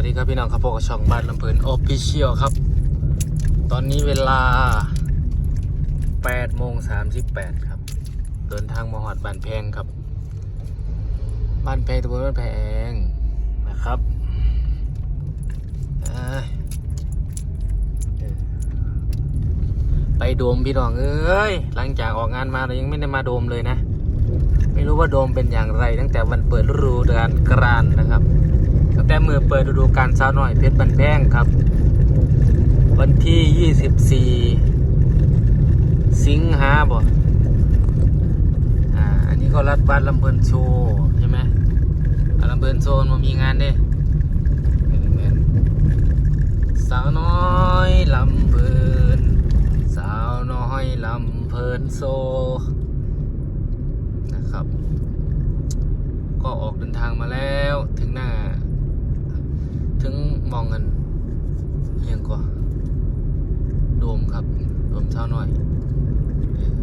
วัสดีครับพี่น้องครับพบกับช่องบ้านลำเพลินออฟฟิเชียลครับ ตอนนี้เวลา8โมง38 ครับ เดินทางมาหอดบ้านแพงครับ บ้านแพงตะบนบ้านแพงนะครับไปโดมพี่น้องเอ้ยหลังจากออกงานมาเรายังไม่ได้มาโดมเลยนะ ไม่รู้ว่าโดมเป็นอย่างไรตั้งแต่วันเปิดฤดูกาลกรานนะครับ ตั้งแต่มือเปิดฤดูกาลสาวหน้อยเพชรบันแพงครับ วันที่ 24 สิงหาบ่อ่าอันนี้ก็รัดบ้านลำเบินโชว์ใช่ไหมลำเบินโชว์มันมีงานเด้แม่นๆสาวน้อยลำเบิน สาวน้อยลำเพลินโซ นะครับ ก็ออกเดินทางมาแล้วถึงหน้า ถึง มองเงินเอียงกว่าโดมครับโดมเช้าน้อย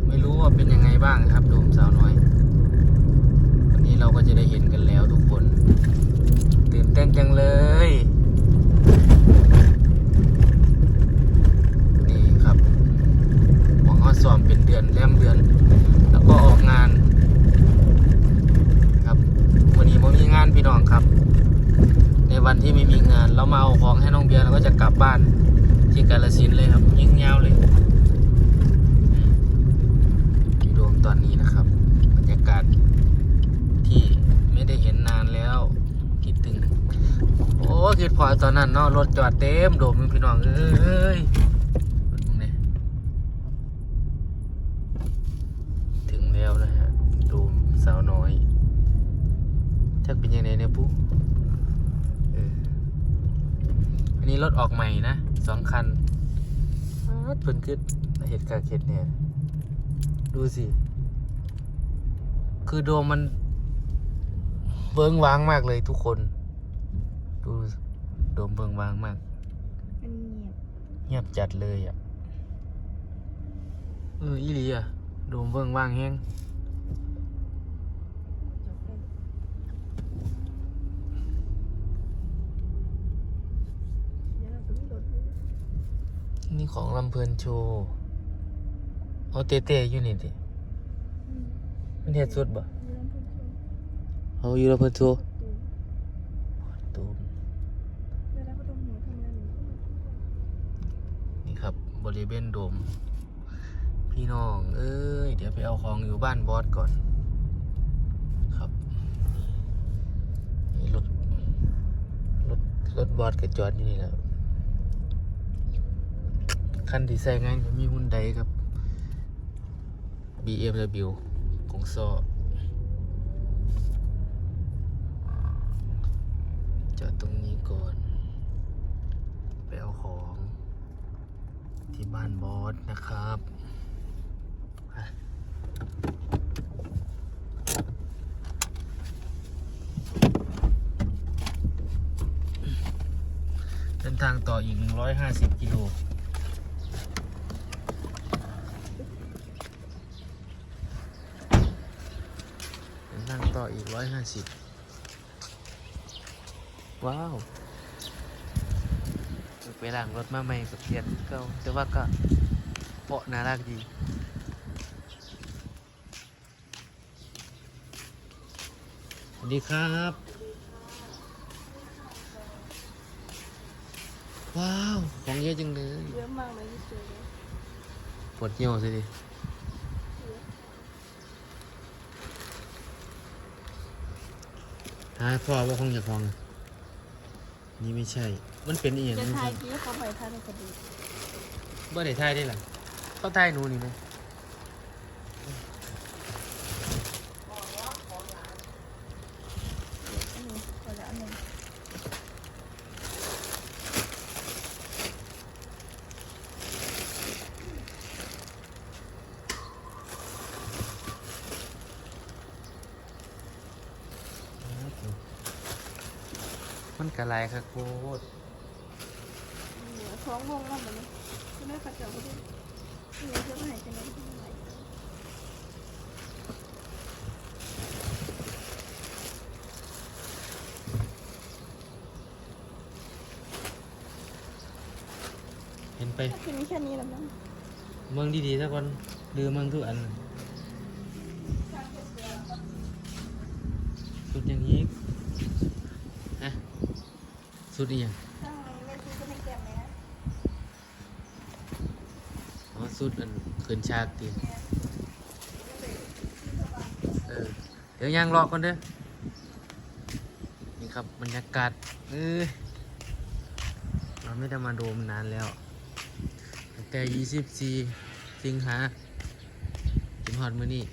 ไม่รู้ว่าเป็นยังไงบ้างครับโดมสาวน้อย วันนี้เราก็จะได้เห็นกันแล้วทุกคน ตื่นเต้นจังเลย นี่ครับหวังว่าซ้อมเป็นเดือนแรมเดือน แล้วก็ออกงาน ครับวันนี้ผมมีงานพี่น้องครับ ในวันที่ไม่มีงานเอาของให้น้องเบียร์แล้วก็จะกลับบ้านที่กาลสินเลยครับยิ่งยาวเลยอืมที่รวมตอนนี้นะครับ บรรยากาศที่ไม่ได้เห็นนานแล้วคิดถึง โอ้คิดพอตอนนั้นเนาะรถจอดเต็มโดมพี่น้องเอ้ยถึงแล้วนะฮะโดมสาวน้อยจักเป็นยังไงเนี่ยปุ๊เอออั นนี้รถออกใหม่นะสองคันอาดเพิ่นขึ้นเห็ดกากเห็ดเนี่ย ดูสิ คือโดมมันเบิงว้างมากเลยทุกคน ดูโดมเบิงว้างมาก มันเงียบเงียบจัดเลยอะ เอออีหลีอะ โดมเบิงว่างแห้ง จบไปเดี๋ยวเราจะมีรถด้วย นี่ของลำเพลินโชว์เอาเต้ๆอยู่นี่ดิอืมมันเฮ็ดสุดบ่มีรถพุ่งชนเอาอยู่ลำเพลินโชว์ตูตูมเวลาเขาต้องหัวทำงานอยู่นี่ครับบริเวณโดม พี่น้อง เอ้ย เดี๋ยวไปเอาของอยู่บ้านบอสก่อนครับนี่รถรถรถบอสกับจอดอยู่นี่แหล้ว คันที่ใส่งานก็มีหุ่นใดครับ BMW ของซอจอดตรงนี้ก่อน ไปเอาของที่บ้านบอสนะครับเดินทางต่ออีก 150 กิโล เดินทางต่ออีก150ว้าวไปล้างรถมาใหม่กับเพียนเก่าแต่ว่าก็เบาะน่ารักดีสวัสดีครับ ว้าว ของเยอะจังเลยเยอะมากเลยที่เจอเลยปวดเยี่ยวสิดิ หาพ่อว่าคงจะคลอง นี่ไม่ใช่ มันเป็นอีกอย่างจะหนึงทายกี้เขาไปทายในคดีบ่ได้ทายได้หรอเขาทายหนูนี่ไหม อันนี้พอแล้วอันหนึง มันกระไรครับโคตรเหลือท้องงงแล้วมันจะไม่ขัดเจาเขาด้วยเหลือเยอะไปไหนจะไม่ได้ไหนอเห็นไปทีนี้แค่นี้แหละมั้งเมืองดีๆซะก่อนลืมเมืองทุกอันสุดอย่างนี้ฮะ สุดอีกย่างถ้าไม่ซื้อก็ไม่แก้มเลยนะอ๋อสุดอันขึ้นฉากตีเออเดี๋ยวย่างรอก่อนเด้อนี่ครับบรรยากาศเออเราไม่ได้มาโดมนานแล้วตั้งแต่ 24 สิงหาถึงฮอดมือนี้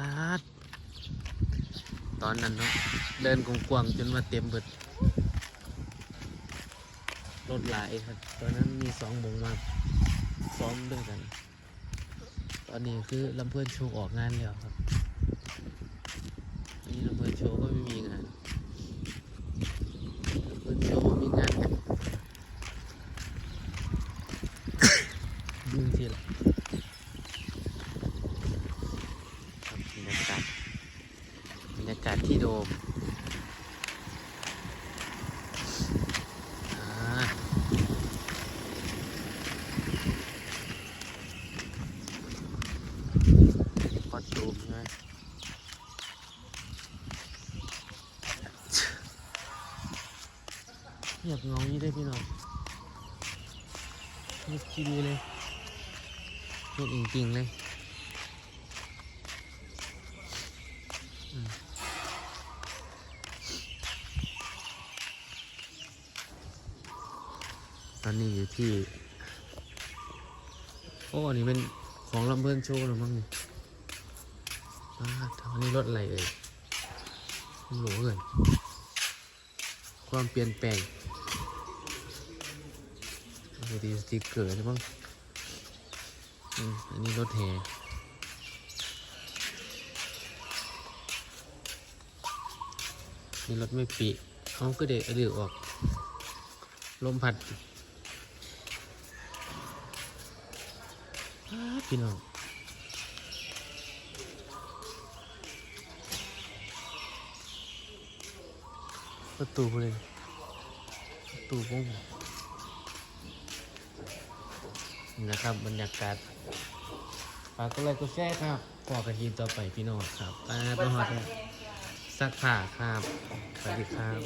อาดต อนนั้นเนาะเดินกว้างๆจนมาเต็มเบิดรถหลายครับ ตอนนั้นมีสองวงมาซ้อมด้วยกัน ตอนนี้คือลำเพื่อนโชว์ออกงานแล้วครับนี่ลำเพื่อนโชว์ก็ไม่มีงานลำเพื่อนโชว์มีงาน ยุ่งทีละ ครับบรรยากาศบรรยากาศที่โดมอ่าคอดตูมใช่ไหม เงียบเงานี้ได้พี่น้องเงียบจีดีเลยเงียบจริงๆเลยตอนนี้อยู่ที่ โอ้ อันนี้เป็นของลำเบินโชว์หรือมั้งนี่อ้าวทางนี้รถอะไรเอ่ยไม่รู้เอ่ยความเปลี่ยนแปลง ดูดีสติกเกอร์ใช่มั้อืมอันนี้รถแห่นี่รถไม่ปีเขาก็เด็กเดือออก ลมพัด พี่น้องประตูเลยประตูวง นี่นะครับบรรยากาศฝากก็เลยก็แชร์ครับพอกันทีต่อไปพี่น้องครับไปไปหอดซักผ้าครับสวัสดีครับ